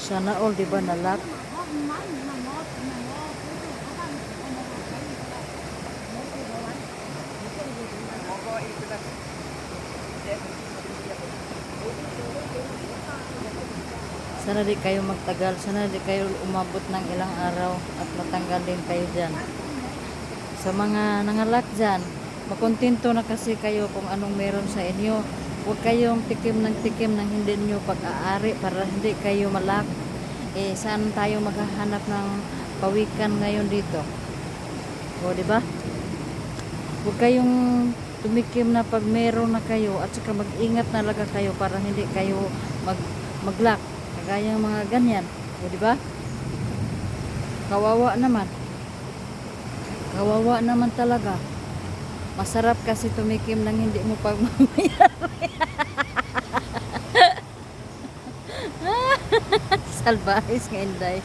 Sana all, di ba, nalak? Sana di kayo magtagal. Sana di kayo umabot ng ilang araw at matanggal din kayo dyan. Sa mga nangalak dyan, makontento na kasi kayo kung anong meron sa inyo. Huwag kayong tikim ng tikim ng hindi nyo pag-aari para hindi kayo malak. Eh, saan tayo maghahanap ng pawikan ngayon dito? O, di ba? Huwag kayong tumikim na pag meron na kayo at saka mag-ingat na laga kayo para hindi kayo mag maglak. Kagaya mga ganyan. O, di ba? Kawawa naman. Kawawa naman talaga. Masarap kasi tumikim ng hindi mo pagmamayari. Salbahis nga inday.